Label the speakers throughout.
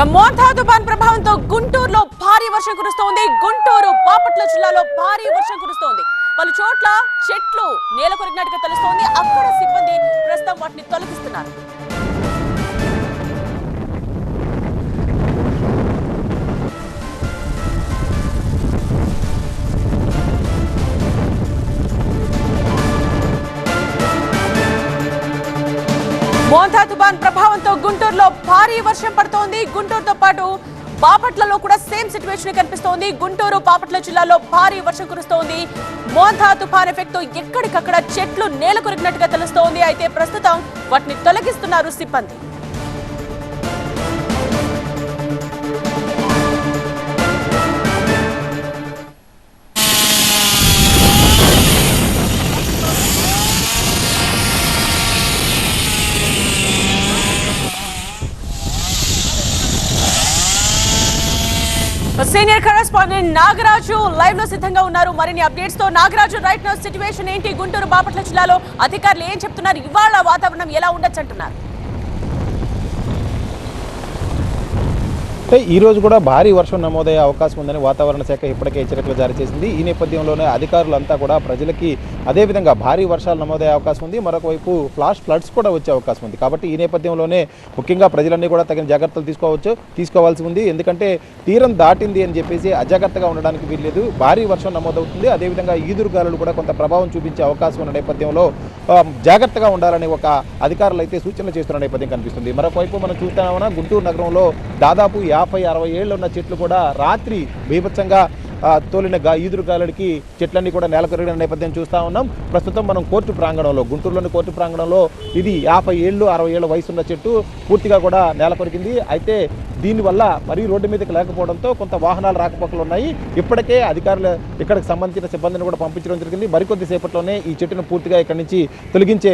Speaker 1: ఇక మోంథా తుఫాన్ ప్రభావంతో గుంటూరులో భారీ వర్షం కురుస్తోంది. గుంటూరు బాపట్ల జిల్లాలో భారీ వర్షం కురుస్తోంది. పలు చోట్ల చెట్లు నేల కొరిగినట్టుగా తెలుస్తోంది. అక్కడ సిబ్బంది మోంతా తుఫాన్ ప్రభావంతో గుంటూరులో భారీ వర్షం పడుతోంది. గుంటూరుతో పాటు బాపట్లలో కూడా సేమ్ సిచ్యువేషన్ కనిపిస్తోంది. గుంటూరు బాపట్ల జిల్లాలో భారీ వర్షం కురుస్తోంది. మోంతా తుఫాన్ ఎఫెక్ట్తో ఎక్కడికక్కడ చెట్లు నేల కొరికినట్టుగా తెలుస్తోంది. అయితే ప్రస్తుతం వాటిని తొలగిస్తున్నారు సిబ్బంది. సీనియర్ కరెస్పాండెంట్ నాగరాజు లైవ్లో సిద్ధంగా ఉన్నారు. మరిన్ని అప్డేట్స్తో నాగరాజు రైట్ నో సిచ్యువేషన్ ఏంటి? గుంటూరు బాపట్ల జిల్లాలో అధికారులు ఏం చెప్తున్నారు? ఇవాళ వాతావరణం ఎలా ఉండొచ్చు అంటున్నారు.
Speaker 2: అంటే ఈ రోజు కూడా భారీ వర్షం నమోదయ్యే అవకాశం ఉందని వాతావరణ శాఖ ఇప్పటికే హెచ్చరికలు జారీ చేసింది. ఈ నేపథ్యంలోనే అధికారులంతా కూడా ప్రజలకి అదేవిధంగా భారీ వర్షాలు నమోదయ్యే అవకాశం ఉంది. మరొక వైపు ఫ్లాష్ ఫ్లడ్స్ కూడా వచ్చే అవకాశం ఉంది. కాబట్టి ఈ నేపథ్యంలోనే ముఖ్యంగా ప్రజలన్నీ కూడా తగిన జాగ్రత్తలు తీసుకోవచ్చు తీసుకోవాల్సి ఉంది. ఎందుకంటే తీరం దాటింది అని చెప్పేసి అజాగ్రత్తగా ఉండడానికి వీల్లేదు. భారీ వర్షం నమోదవుతుంది. అదేవిధంగా ఈదురుగాలు కూడా కొంత ప్రభావం చూపించే అవకాశం ఉన్న నేపథ్యంలో జాగ్రత్తగా ఉండాలని ఒక అధికారులు అయితే సూచనలు చేస్తున్న నేపథ్యం కనిపిస్తుంది. మరొకవైపు మనం చూస్తున్నామన్నా గుంటూరు నగరంలో దాదాపు యాభై అరవై ఏళ్ళు ఉన్న చెట్లు కూడా రాత్రి బీభత్సంగా తోలిన గా ఈదురు చెట్లన్నీ కూడా నేలకొరిగిన నేపథ్యం చూస్తా ఉన్నాం. ప్రస్తుతం మనం కోర్టు ప్రాంగణంలో గుంటూరులోని కోర్టు ప్రాంగణంలో ఇది యాభై ఏళ్ళు అరవై ఏళ్ళ వయసున్న చెట్టు పూర్తిగా కూడా నేలకొరికింది అయితే దీనివల్ల మరీ రోడ్డు మీదకి లేకపోవడంతో కొంత వాహనాలు రాకపోకలు ఉన్నాయి. ఇప్పటికే అధికారులు ఇక్కడికి సంబంధించిన సిబ్బందిని కూడా పంపించడం జరిగింది. మరికొద్ది సేపట్లోనే ఈ చెట్టును పూర్తిగా ఇక్కడి నుంచి తొలగించే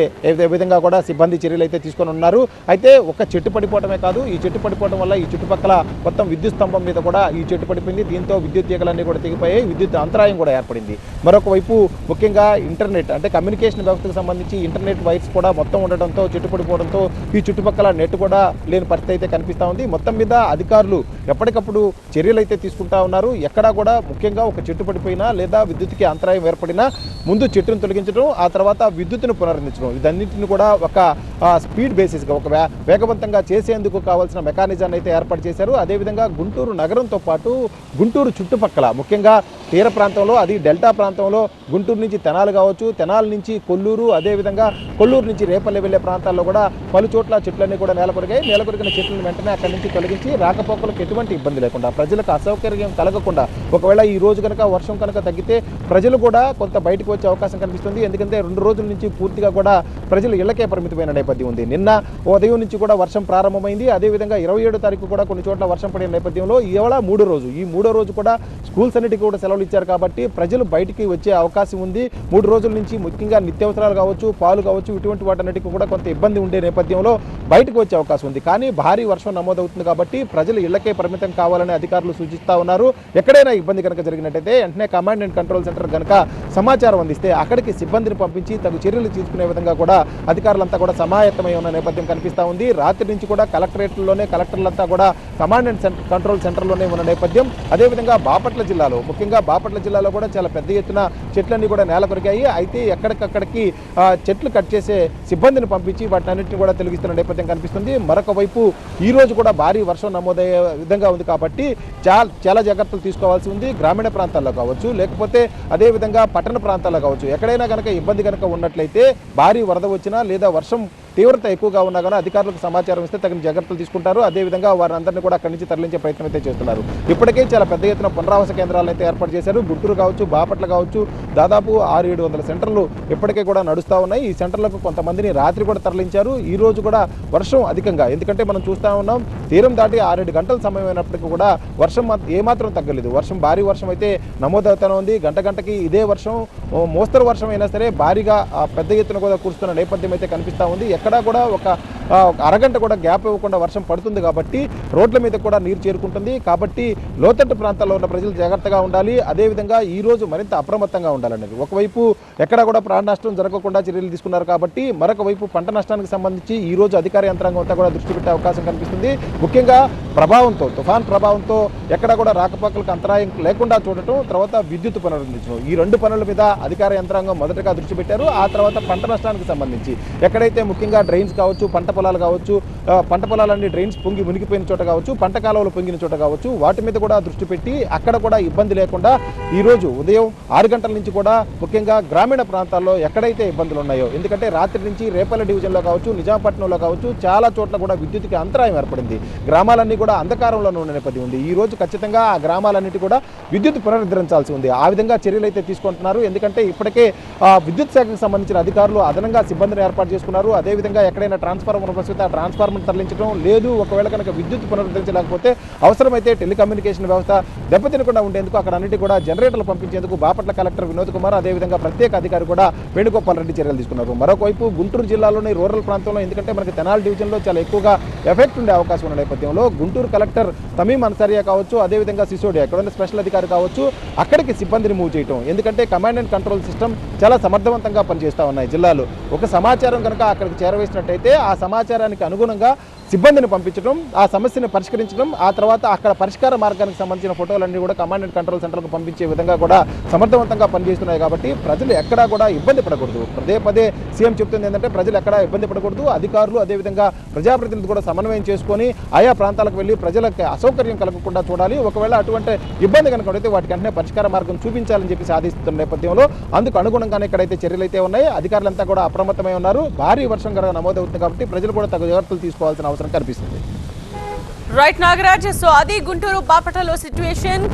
Speaker 2: విధంగా కూడా సిబ్బంది చర్యలు అయితే తీసుకొని ఉన్నారు. అయితే ఒక చెట్టు పడిపోవడమే కాదు ఈ చెట్టు పడిపోవడం వల్ల ఈ చుట్టుపక్కల మొత్తం విద్యుత్ స్తంభం మీద కూడా ఈ చెట్టు పడిపోయింది. దీంతో విద్యుత్ తీగలన్నీ కూడా తెగిపోయాయి విద్యుత్ అంతరాయం కూడా ఏర్పడింది. మరొక వైపు ముఖ్యంగా ఇంటర్నెట్ అంటే కమ్యూనికేషన్ వ్యవస్థకు సంబంధించి ఇంటర్నెట్ వైర్స్ కూడా మొత్తం ఉండడంతో చుట్టుపడిపోవడంతో ఈ చుట్టుపక్కల నెట్ కూడా లేని పరిస్థితి అయితే కనిపిస్తూ ఉంది. మొత్తం మీద అధికారులు ఎప్పటికప్పుడు చర్యలు అయితే తీసుకుంటా ఉన్నారు. ఎక్కడా కూడా ముఖ్యంగా ఒక చెట్టు పడిపోయినా లేదా విద్యుత్కి అంతరాయం ఏర్పడినా ముందు చెట్టును తొలగించడం ఆ తర్వాత విద్యుత్తును పునరుద్ధరించడం ఇదన్నింటిని కూడా ఒక స్పీడ్ బేసిస్గా ఒక వే- వేగవంతంగా చేసేందుకు కావాల్సిన మెకానిజాన్ని అయితే ఏర్పాటు చేశారు. అదేవిధంగా గుంటూరు నగరంతో పాటు గుంటూరు చుట్టుపక్కల ముఖ్యంగా తీర ప్రాంతంలో అది డెల్టా ప్రాంతంలో గుంటూరు నుంచి తెనాలు కావచ్చు తెనాల నుంచి కొల్లూరు అదేవిధంగా కొల్లూరు నుంచి రేపల్లె వెళ్ళే ప్రాంతాల్లో కూడా పలు చోట్ల చెట్లన్నీ కూడా నేలకొరిగాయి. నేలకొరిగిన చెట్లను వెంటనే అక్కడి నుంచి తొలగించి రాకపోకలకు ఎటువంటి ఇబ్బంది లేకుండా ప్రజలకు అసౌకర్యం కలగకుండా ఒకవేళ ఈ రోజు కనుక వర్షం కనుక తగ్గితే ప్రజలు కూడా కొంత బయటకు వచ్చే అవకాశం కనిపిస్తుంది. ఎందుకంటే రెండు రోజుల నుంచి పూర్తిగా కూడా ప్రజలు ఇళ్ళకే పరిమితమైన నేపథ్యం ఉంది. నిన్న ఉదయం నుంచి కూడా వర్షం ప్రారంభమైంది. అదేవిధంగా ఇరవై ఏడో తారీఖు కూడా కొన్ని చోట్ల వర్షం పడిన నేపథ్యంలో ఇవాళ మూడో రోజు. ఈ మూడో రోజు కూడా స్కూల్స్ అన్నిటికీ కూడా ఉత్తర్వులు ఇచ్చారు కాబట్టి ప్రజలు బయటికి వచ్చే అవకాశం ఉంది. మూడు రోజుల నుంచి ముఖ్యంగా నిత్యావసరాలు కావచ్చు పాలు కావచ్చు ఇటువంటి వాటన్నిటికీ కూడా కొంత ఇబ్బంది ఉండే నేపథ్యంలో బయటకు వచ్చే అవకాశం ఉంది. కానీ భారీ వర్షం నమోదవుతుంది కాబట్టి ప్రజలు ఇళ్ళకే పరిమితం కావాలని అధికారులు సూచిస్తూ ఉన్నారు. ఎక్కడైనా ఇబ్బంది కనుక జరిగినట్టయితే వెంటనే కమాండ్ అండ్ కంట్రోల్ సెంటర్ కనుక సమాచారం అందిస్తే అక్కడికి సిబ్బందిని పంపించి తగు చర్యలు తీసుకునే విధంగా కూడా అధికారులంతా కూడా సమాయత్తమై ఉన్న నేపథ్యం కనిపిస్తూ ఉంది. రాత్రి నుంచి కూడా కలెక్టరేట్లలోనే కలెక్టర్లంతా కూడా కమాండ్ అండ్ సెంటర్ కంట్రోల్ సెంటర్లోనే ఉన్న నేపథ్యం. అదేవిధంగా బాపట్ల జిల్లాలో ముఖ్యంగా బాపట్ల జిల్లాలో కూడా చాలా పెద్ద ఎత్తున చెట్లన్నీ కూడా నేల కొరికాయి. అయితే ఎక్కడికక్కడికి చెట్లు కట్ చేసే సిబ్బందిని పంపించి వాటిని అన్నింటినీ కూడా తొలగిస్తున్న నేపథ్యం కనిపిస్తుంది. మరొక వైపు ఈ రోజు కూడా భారీ వర్షం నమోదయ్యే విధంగా ఉంది కాబట్టి చాలా చాలా జాగ్రత్తలు తీసుకోవాల్సి ఉంది. గ్రామీణ ప్రాంతాల్లో కావచ్చు లేకపోతే అదేవిధంగా పట్టణ ప్రాంతాల్లో కావచ్చు. ఎక్కడైనా కనుక ఇబ్బంది కనుక ఉన్నట్లయితే భారీ వరద వచ్చినా లేదా వర్షం తీవ్రత ఎక్కువగా ఉన్నా కానీ అధికారులకు సమాచారం ఇస్తే తగిన జాగ్రత్తలు తీసుకుంటారు. అదేవిధంగా వారందరినీ కూడా అక్కడి నుంచి తరలించే ప్రయత్నం అయితే చేస్తున్నారు. ఇప్పటికే చాలా పెద్ద ఎత్తున పునరావాస కేంద్రాలను అయితే ఏర్పాటు చేశారు. గుంటూరు కావచ్చు బాపట్ల కావచ్చు దాదాపు ఆరు ఏడు వందల సెంటర్లు ఇప్పటికే కూడా నడుస్తూ ఉన్నాయి. ఈ సెంటర్లకు కొంతమందిని రాత్రి కూడా తరలించారు. ఈ రోజు కూడా వర్షం అధికంగా ఎందుకంటే మనం చూస్తూ ఉన్నాం తీరం దాటి ఆరేడు గంటల సమయం అయినప్పటికీ కూడా వర్షం మాత్రం ఏమాత్రం తగ్గలేదు. వర్షం భారీ వర్షం అయితే నమోదవుతూనే ఉంది. గంట గంటకి ఇదే వర్షం మోస్తరు వర్షం అయినా సరే భారీగా ఆ, పెద్ద ఎత్తున కూడా కురుస్తున్న నేపథ్యం అయితే కనిపిస్తూ ఉంది. ఎక్కడా కూడా ఒక ఒక అరగంట కూడా గ్యాప్ ఇవ్వకుండా వర్షం పడుతుంది కాబట్టి రోడ్ల మీద కూడా నీరు చేరుకుంటుంది. కాబట్టి లోతట్టు ప్రాంతాల్లో ఉన్న ప్రజలు జాగ్రత్తగా ఉండాలి. అదేవిధంగా ఈ రోజు మరింత అప్రమత్తంగా ఉండాలనేది. ఒకవైపు ఎక్కడ కూడా ప్రాణ నష్టం జరగకుండా చర్యలు తీసుకున్నారు కాబట్టి మరొక వైపు పంట నష్టానికి సంబంధించి ఈ రోజు అధికార యంత్రాంగం అంతా కూడా దృష్టి పెట్టే అవకాశం కనిపిస్తుంది. ముఖ్యంగా ప్రభావంతో తుఫాన్ ప్రభావంతో ఎక్కడ కూడా రాకపోకలకు అంతరాయం లేకుండా చూడటం తర్వాత విద్యుత్ పునరుద్ధరించడం ఈ రెండు పనుల మీద అధికార యంత్రాంగం మొదటగా దృష్టి పెట్టారు. ఆ తర్వాత పంట నష్టానికి సంబంధించి ఎక్కడైతే ముఖ్యంగా డ్రైన్స్ కావచ్చు పంట పొలాలు కావచ్చు పంట పొలాలన్నీ డ్రైన్స్ పొంగి మునిగిపోయిన చోట కావచ్చు పంట కాలువలు పొంగిన చోట కావచ్చు వాటి మీద కూడా దృష్టి పెట్టి అక్కడ కూడా ఇబ్బంది లేకుండా ఈరోజు ఉదయం ఆరు గంటల నుంచి కూడా ముఖ్యంగా గ్రామీణ ప్రాంతాల్లో ఎక్కడైతే ఇబ్బందులు ఉన్నాయో ఎందుకంటే రాత్రి నుంచి రేపల్లి డివిజన్లో కావచ్చు నిజాంపట్నంలో కావచ్చు చాలా చోట్ల కూడా విద్యుత్కి అంతరాయం ఏర్పడింది. గ్రామాలన్నీ కూడా అంధకారంలో ఉన్న నేపథ్యం ఉంది. ఈ రోజు ఖచ్చితంగా ఆ గ్రామాలన్నిటి కూడా విద్యుత్ పునరుద్ధరించాల్సి ఉంది. ఆ విధంగా చర్యలు అయితే తీసుకుంటున్నారు. ఎందుకంటే ఇప్పటికే ఆ, విద్యుత్ శాఖకు సంబంధించిన అధికారులు అదనంగా సిబ్బందిని ఏర్పాటు చేసుకున్నారు. అదేవిధంగా ఎక్కడైనా ట్రాన్స్ఫార్మర్ ప్రస్తుతం ఆ ట్రాన్స్ఫార్మర్ తరలించడం లేదు. ఒకవేళ కనుక విద్యుత్ పునరుద్ధరించలేకపోతే అవసరమైతే టెలికమ్యూనికేషన్ వ్యవస్థ దెబ్బతినకుండా ఉండేందుకు అక్కడ అన్నిటి కూడా జనరేటర్లు పంపించేందుకు బాపట్ల కలెక్టర్ వినోద్ కుమార్ అదేవిధంగా ప్రత్యేక అధికారి కూడా వేణుగోపాల్ రెడ్డి చర్యలు తీసుకున్నారు. మరోవైపు గుంటూరు జిల్లాలోని రూరల్ ప్రాంతంలో ఎందుకంటే మనకి తెనాలి డివిజన్లో చాలా ఎక్కువగా ఎఫెక్ట్ ఉండే అవకాశం ఉన్న నేపథ్యంలో గుంటూరు కలెక్టర్ తమీం అన్సారియా కావచ్చు అదేవిధంగా సిసోడియా ఎక్కడ ఉన్న స్పెషల్ అధికారి కావచ్చు అక్కడికి సిబ్బందిని మూవ్ చేయటం. ఎందుకంటే కమాండ్ అండ్ కంట్రోల్ సిస్టమ్ చాలా సమర్థవంతంగా పనిచేస్తూ ఉన్నాయి జిల్లాలో. ఒక సమాచారం కనుక అక్కడికి చేరవేసినట్టయితే ఆ సమాచారానికి అనుగుణంగా సిబ్బందిని పంపించడం ఆ సమస్యను పరిష్కరించడం ఆ తర్వాత అక్కడ పరిష్కార మార్గానికి సంబంధించిన ఫోటోలన్నీ కూడా కమాండ్ అండ్ కంట్రోల్ సెంటర్కు పంపించే విధంగా కూడా సమర్థవంతంగా పనిచేస్తున్నాయి కాబట్టి ప్రజలు ఎక్కడా కూడా ఇబ్బంది పడకూడదు. పదే పదే సీఎం చెప్తుంది ఏంటంటే ప్రజలు ఎక్కడా ఇబ్బంది పడకూడదు. అధికారులు అదేవిధంగా ప్రజాప్రతినిధులు కూడా సమన్వయం చేసుకొని ఆయా ప్రాంతాలకు వెళ్ళి ప్రజలకు అసౌకర్యం కలగకుండా చూడాలి. ఒకవేళ అటువంటి ఇబ్బంది కనుక ఉంటే వాటికి వెంటనే పరిష్కార మార్గం చూపించాలని చెప్పి సాధిస్తున్న నేపథ్యంలో అందుకు అనుగుణంగానే ఇక్కడైతే చర్యలు అయితే ఉన్నాయి. అధికారులంతా కూడా అప్రమత్తమై ఉన్నారు. భారీ వర్షం కనుక నమోదవుతుంది కాబట్టి ప్రజలు కూడా తగు జాగ్రత్తలు తీసుకోవాల్సిన అవసరం కనిపిస్తుంది.
Speaker 1: రైట్ నాగరాజ్. సో అది గుంటూరు బాపటలో సిచ్యువేషన్